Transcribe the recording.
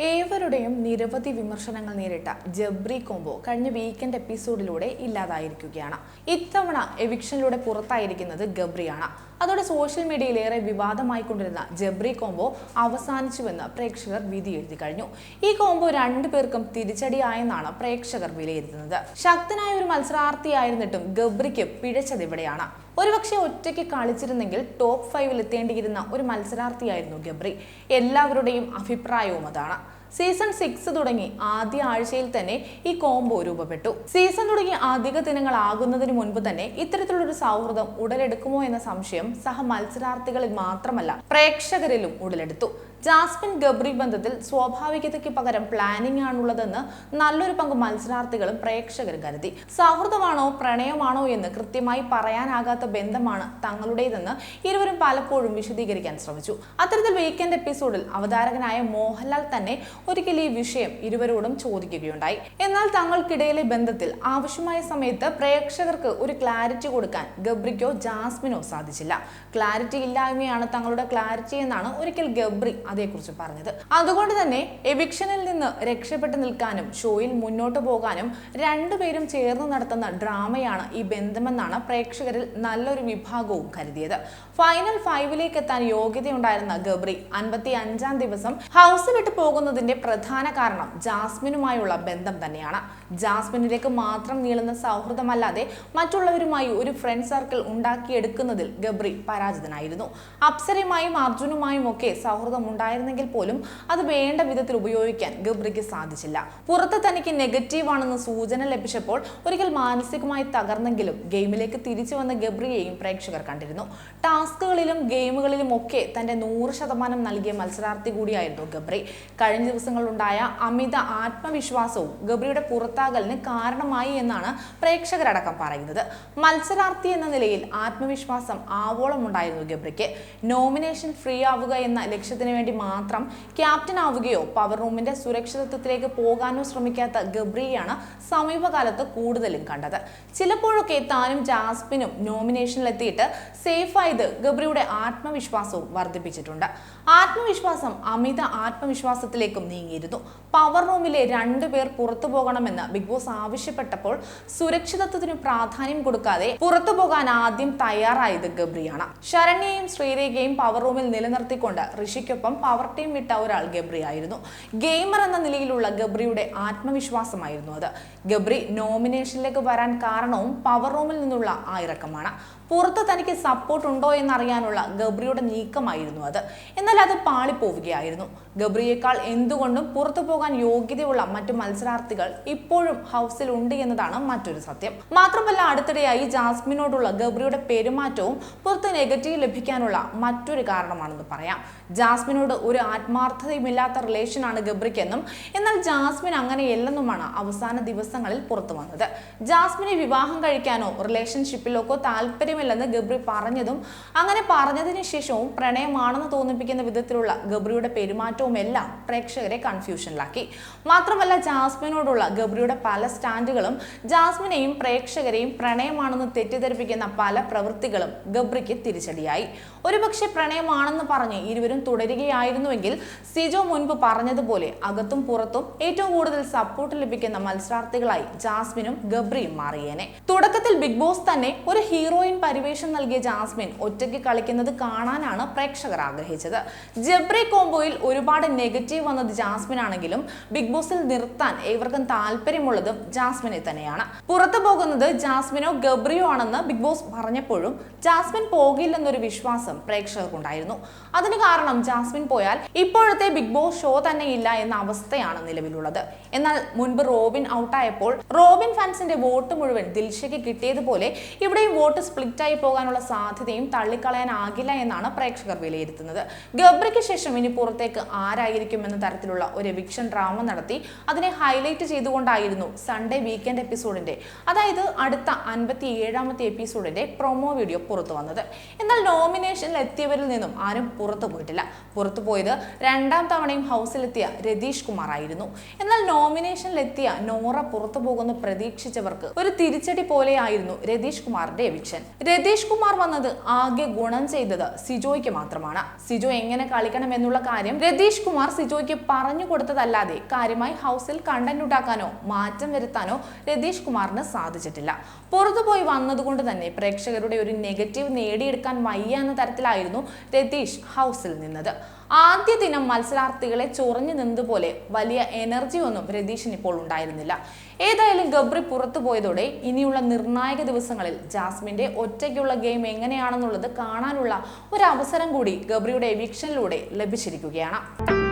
ഏവരുടെയും നിരവധി വിമർശനങ്ങൾ നേരിട്ട ജബ്രി കോംബോ കഴിഞ്ഞ വീക്കെൻഡ് എപ്പിസോഡിലൂടെ ഇല്ലാതായിരിക്കുകയാണ്. ഇത്തവണ എവിക്ഷനിലൂടെ പുറത്തായിരിക്കുന്നത് ഗബ്രിയാണ്. അതോടെ സോഷ്യൽ മീഡിയയിൽ ഏറെ വിവാദമായിക്കൊണ്ടിരുന്ന ജബ്രി കോംബോ അവസാനിച്ചുവെന്ന് പ്രേക്ഷകർ വിധി എഴുതി കഴിഞ്ഞു. ഈ കോംബോ രണ്ടു പേർക്കും തിരിച്ചടിയായെന്നാണ് പ്രേക്ഷകർ വിലയിരുത്തുന്നത്. ശക്തനായ ഒരു മത്സരാർത്ഥിയായിരുന്നിട്ടും ഗബ്രിക്ക് പിഴച്ചത് ഇവിടെയാണ് ഒരുപക്ഷെ ഒറ്റയ്ക്ക് കളിച്ചിരുന്നെങ്കിൽ ടോപ്പ് ഫൈവിൽ എത്തേണ്ടിയിരുന്ന ഒരു മത്സരാർത്ഥിയായിരുന്നു ഗബ്രി. എല്ലാവരുടെയും അഭിപ്രായവും അതാണ്. സീസൺ സിക്സ് തുടങ്ങി ആദ്യ ആഴ്ചയിൽ തന്നെ ഈ കോംബോ രൂപപ്പെട്ടു. സീസൺ തുടങ്ങി അധിക ദിനങ്ങളാകുന്നതിന് മുൻപ് തന്നെ ഇത്തരത്തിലൊരു സൗഹൃദം ഉടലെടുക്കുമോ എന്ന സംശയം സഹ മത്സരാർത്ഥികളിൽ മാത്രമല്ല പ്രേക്ഷകരിലും ഉടലെടുത്തു. ജാസ്മിൻ ഗബ്രി ബന്ധത്തിൽ സ്വാഭാവികതയ്ക്ക് പകരം പ്ലാനിംഗ് ആണുള്ളതെന്ന് നല്ലൊരു പങ്ക് മത്സരാർത്ഥികളും പ്രേക്ഷകരും കരുതി. സൗഹൃദമാണോ പ്രണയമാണോ എന്ന് കൃത്യമായി പറയാനാകാത്ത ബന്ധമാണ് തങ്ങളുടേതെന്ന് ഇരുവരും പലപ്പോഴും വിശദീകരിക്കാൻ ശ്രമിച്ചു. അത്തരത്തിൽ വീക്കെൻഡ് എപ്പിസോഡിൽ അവതാരകനായ മോഹൻലാൽ തന്നെ ഒരിക്കൽ ഈ വിഷയം ഇരുവരോടും ചോദിക്കുകയുണ്ടായി. എന്നാൽ തങ്ങൾക്കിടയിലെ ബന്ധത്തിൽ ആവശ്യമായ സമയത്ത് പ്രേക്ഷകർക്ക് ഒരു ക്ലാരിറ്റി കൊടുക്കാൻ ഗബ്രിക്കോ ജാസ്മിനോ സാധിച്ചില്ല. ക്ലാരിറ്റി ഇല്ലായ്മയാണ് തങ്ങളുടെ ക്ലാരിറ്റി എന്നാണ് ഒരിക്കൽ ഗബ്രി അതേക്കുറിച്ച് പറഞ്ഞത്. അതുകൊണ്ട് തന്നെ എവിക്ഷനിൽ നിന്ന് രക്ഷപ്പെട്ടു നിൽക്കാനും ഷോയിൽ മുന്നോട്ട് പോകാനും രണ്ടുപേരും ചേർന്ന് നടത്തുന്ന ഡ്രാമയാണ് ഈ ബന്ധമെന്നാണ് പ്രേക്ഷകരിൽ നല്ലൊരു വിഭാഗവും കരുതിയത്. ഫൈനൽ ഫൈവിലേക്ക് എത്താൻ യോഗ്യതയുണ്ടായിരുന്ന ഗബ്രി അൻപത്തി അഞ്ചാം ദിവസം ഹൗസ് വിട്ട് പോകുന്നതിന്റെ പ്രധാന കാരണം ജാസ്മിനുമായുള്ള ബന്ധം തന്നെയാണ്. ജാസ്മിനിലേക്ക് മാത്രം നീളുന്ന സൗഹൃദമല്ലാതെ മറ്റുള്ളവരുമായി ഒരു ഫ്രണ്ട് സർക്കിൾ ഉണ്ടാക്കിയെടുക്കുന്നതിൽ ഗബ്രി പരാജിതനായിരുന്നു. അപ്സരയുമായും അർജുനുമായും ഒക്കെ സൗഹൃദം ഉണ്ടായിരുന്നെങ്കിൽ പോലും അത് വേണ്ട വിധത്തിൽ ഉപയോഗിക്കാൻ ഗബ്രിക്ക് സാധിച്ചില്ല. പുറത്ത് തനിക്ക് നെഗറ്റീവ് ആണെന്ന് സൂചന ലഭിച്ചപ്പോൾ ഒരിക്കൽ മാനസികമായി തകർന്നെങ്കിലും ഗെയിമിലേക്ക് തിരിച്ചു വന്ന ഗബ്രിയെയും പ്രേക്ഷകർ കണ്ടിരുന്നു. ടാസ്കുകളിലും ഗെയിമുകളിലും ഒക്കെ തന്റെ നൂറ് ശതമാനം നൽകിയ മത്സരാർത്ഥി കൂടിയായിരുന്നു ഗബ്രി. കഴിഞ്ഞ ദിവസങ്ങളിലുണ്ടായ അമിത ആത്മവിശ്വാസവും ഗബ്രിയുടെ പുറത്താകലിന് കാരണമായി എന്നാണ് പ്രേക്ഷകരടക്കം പറയുന്നത്. മത്സരാർത്ഥി എന്ന നിലയിൽ ആത്മവിശ്വാസം ആവോളം ഉണ്ടായിരുന്നു ഗബ്രിക്ക്. നോമിനേഷൻ ഫ്രീ ആവുക എന്ന ലക്ഷ്യത്തിന് വേണ്ടി മാത്രം ക്യാപ്റ്റൻ ആവുകയോ പവർ റൂമിന്റെ സുരക്ഷിതത്വത്തിലേക്ക് പോകാനോ ശ്രമിക്കാത്ത ഗബ്രിയാണ് സമീപകാലത്ത് കൂടുതലും കണ്ടത്. ചിലപ്പോഴൊക്കെ താനും ജാസ്മിനും നോമിനേഷനിലെത്തിയിട്ട് സേഫായത് ഗബ്രിയുടെ ആത്മവിശ്വാസവും വർദ്ധിപ്പിച്ചിട്ടുണ്ട്. ആത്മവിശ്വാസം അമിത ആത്മവിശ്വാസത്തിലേക്കും നീങ്ങിയിരുന്നു. പവർ റൂമിലെ രണ്ടുപേർ പുറത്തു പോകണമെന്ന് ബിഗ് ബോസ് ആവശ്യപ്പെട്ടപ്പോൾ സുരക്ഷിതത്വത്തിന് പ്രാധാന്യം കൊടുക്കാതെ പുറത്തു പോകാൻ ആദ്യം തയ്യാറായത് ഗബ്രിയാണ്. ശരണ്യയും ശ്രീരേഖയും പവർ റൂമിൽ നിലനിർത്തിക്കൊണ്ട് ഋഷിക്കൊപ്പം പവർ ടീം വിട്ട ഒരാൾ ഗബ്രി ആയിരുന്നു. ഗെയിമർ എന്ന നിലയിലുള്ള ഗബ്രിയുടെ ആത്മവിശ്വാസമായിരുന്നു അത്. ഗബ്രി നോമിനേഷനിലേക്ക് വരാൻ കാരണവും പവർ റൂമിൽ നിന്നുള്ള ആ ഇറക്കമാണ് പുറത്ത് തനിക്ക് സപ്പോർട്ട് ഉണ്ടോ എന്നറിയാനുള്ള ഗബ്രിയുടെ നീക്കമായിരുന്നു അത്. എന്നാൽ അത് പാളിപ്പോവുകയായിരുന്നു. ഗബ്രിയേക്കാൾ എന്തുകൊണ്ടും പുറത്തു പോകാൻ യോഗ്യതയുള്ള മറ്റു മത്സരാർത്ഥികൾ ഇപ്പോഴും ഹൗസിൽ ഉണ്ട് എന്നതാണ് മറ്റൊരു സത്യം. മാത്രമല്ല അടുത്തിടെയായി ജാസ്മിനോടുള്ള ഗബ്രിയുടെ പെരുമാറ്റവും പുറത്ത് നെഗറ്റീവ് ലഭിക്കാനുള്ള മറ്റൊരു കാരണമാണെന്ന് പറയാം. ജാസ്മിനോട് ഒരു ആത്മാർത്ഥതയുമില്ലാത്ത റിലേഷനാണ് ഗബ്രിക്കെന്നും എന്നാൽ ജാസ്മിൻ അങ്ങനെയല്ലെന്നുമാണ് അവസാന ദിവസങ്ങളിൽ പുറത്തു വന്നത്. ജാസ്മിനെ വിവാഹം കഴിക്കാനോ റിലേഷൻഷിപ്പിലോക്കോ താല്പര്യമില്ലെന്ന് ഗബ്രി പറഞ്ഞതും അങ്ങനെ പറഞ്ഞതിന് ശേഷവും പ്രണയമാണെന്ന് തോന്നിപ്പിക്കുന്ന വിധത്തിലുള്ള ഗബ്രിയുടെ പെരുമാറ്റവും എല്ലാം പ്രേക്ഷകരെ കൺഫ്യൂഷനിലാക്കി മാത്രമല്ല ജാസ്മിനോടുള്ള ഗബ്രിയുടെ പല സ്റ്റാൻഡുകളും ജാസ്മിനെയും പ്രേക്ഷകരെയും പ്രണയമാണെന്ന് തെറ്റിദ്ധരിപ്പിക്കുന്ന പല പ്രവൃത്തികളും ഗബ്രിക്ക് തിരിച്ചടിയായി. ഒരുപക്ഷെ പ്രണയമാണെന്ന് പറഞ്ഞ് ഇരുവരും തുടരുകയായിരുന്നുവെങ്കിൽ സിജോ മുൻപ് പറഞ്ഞതുപോലെ അകത്തും പുറത്തും ഏറ്റവും കൂടുതൽ സപ്പോർട്ട് ലഭിക്കുന്ന മത്സരാർത്ഥികളായി ജാസ്മിനും ഗബ്രിയും മാറിയേനെ. തുടക്കത്തിൽ ബിഗ് ബോസ് തന്നെ ഒരു ഹീറോയിൻ പരിവേഷം നൽകിയ ജാസ്മിൻ ഒറ്റയ്ക്ക് കളിക്കുന്നത് കാണാനാണ് പ്രേക്ഷകർ ആഗ്രഹിച്ചത്. ജബ്രി കോംബോയിൽ ഒരുപാട് നെഗറ്റീവ് വന്നത് ജാസ്മിൻ ആണെങ്കിലും ബിഗ് ബോസിൽ നിർത്താൻ ഏവർക്കും താല്പര്യമുള്ളതും ജാസ്മിനെ തന്നെയാണ്. പുറത്തു പോകുന്നത് ജാസ്മിനോ ഗബ്രിയോ ആണെന്ന് ബിഗ് ബോസ് പറഞ്ഞപ്പോഴും ജാസ്മിൻ പോകില്ലെന്നൊരു വിശ്വാസം പ്രേക്ഷകർക്കുണ്ടായിരുന്നു. അതിന് കാരണം ജാസ്മിൻ പോയാൽ ഇപ്പോഴത്തെ ബിഗ് ബോസ് ഷോ തന്നെ ഇല്ല എന്ന അവസ്ഥയാണ് നിലവിലുള്ളത്. എന്നാൽ മുൻപ് റോബിൻ ഔട്ടായപ്പോൾ റോബിൻ ഫാൻസിന്റെ വോട്ട് മുഴുവൻ ദിൽഷയ്ക്ക് കിട്ടിയതുപോലെ ഇവിടെയും വോട്ട് സ്പ്ലിറ്റ് ആയി പോകാനുള്ള സാധ്യതയും തള്ളിക്കളയാനാകില്ല എന്നാണ് പ്രേക്ഷകർ വിലയിരുത്തുന്നത്. ഗബ്രിക്ക് ശേഷം ഇനി പുറത്തേക്ക് ആരായിരിക്കും എന്ന തരത്തിലുള്ള ഒരു എവിക്ഷൻ ഡ്രാമ നടത്തി അതിനെ ഹൈലൈറ്റ് ചെയ്തുകൊണ്ടായിരുന്നു സൺഡേ വീക്കെൻഡ് എപ്പിസോഡിന്റെ അതായത് അടുത്ത അൻപത്തി ഏഴാമത്തെ എപ്പിസോഡിന്റെ പ്രൊമോ വീഡിയോ പുറത്തു വന്നത് എന്നാൽ നോമിനേഷനിൽ എത്തിയവരിൽ നിന്നും ആരും പുറത്തു പോയിട്ടില്ല പുറത്തു പോയത് രണ്ടാം തവണയും ഹൗസിലെത്തിയ രതീഷ് കുമാർ ആയിരുന്നു എന്നാൽ നോമിനേഷനിലെത്തിയ നോറ പുറത്തു പോകുന്നു പ്രതീക്ഷിച്ചവർക്ക് ഒരു തിരിച്ചടി പോലെയായിരുന്നു രതീഷ് കുമാറിന്റെ എവിക്ഷൻ. രതീഷ് കുമാർ വന്നത് ആകെ ഗുണം ചെയ്തത് സിജോയ്ക്ക് മാത്രമാണ്. സിജോ എങ്ങനെ കളിക്കണം എന്നുള്ള കാര്യം രതീഷ് കുമാർ സിജോയ്ക്ക് പറഞ്ഞു കൊടുത്തതല്ലാതെ കാര്യമായി ഹൗസിൽ കണ്ടന്റ് ഉണ്ടാക്കാനോ മാറ്റം വരുത്താനോ രതീഷ് കുമാറിന് സാധിച്ചിട്ടില്ല. പുറത്തുപോയി വന്നതുകൊണ്ട് തന്നെ പ്രേക്ഷകരുടെ ഒരു നെഗറ്റീവ് നേടിയെടുക്കാൻ വയ്യ എന്ന തരത്തിലായിരുന്നു രതീഷ് ഹൗസിൽ നിന്നത്. ആദ്യ ദിനം മത്സരാർത്ഥികളെ ചൊറിഞ്ഞു നിന്നതുപോലെ വലിയ എനർജി ഒന്നും രതീഷിന് ഇപ്പോൾ ഉണ്ടായിരുന്നില്ല. ഏതായാലും ഗബ്രി പുറത്തു പോയതോടെ ഇനിയുള്ള നിർണായക ദിവസങ്ങളിൽ ജാസ്മിന്റെ ഒറ്റയ്ക്കുള്ള ഗെയിം എങ്ങനെയാണെന്നുള്ളത് കാണാനുള്ള ഒരു അവസരം കൂടി ഗബ്രിയുടെ എവിക്ഷനിലൂടെ ലഭിച്ചിരിക്കുകയാണ്.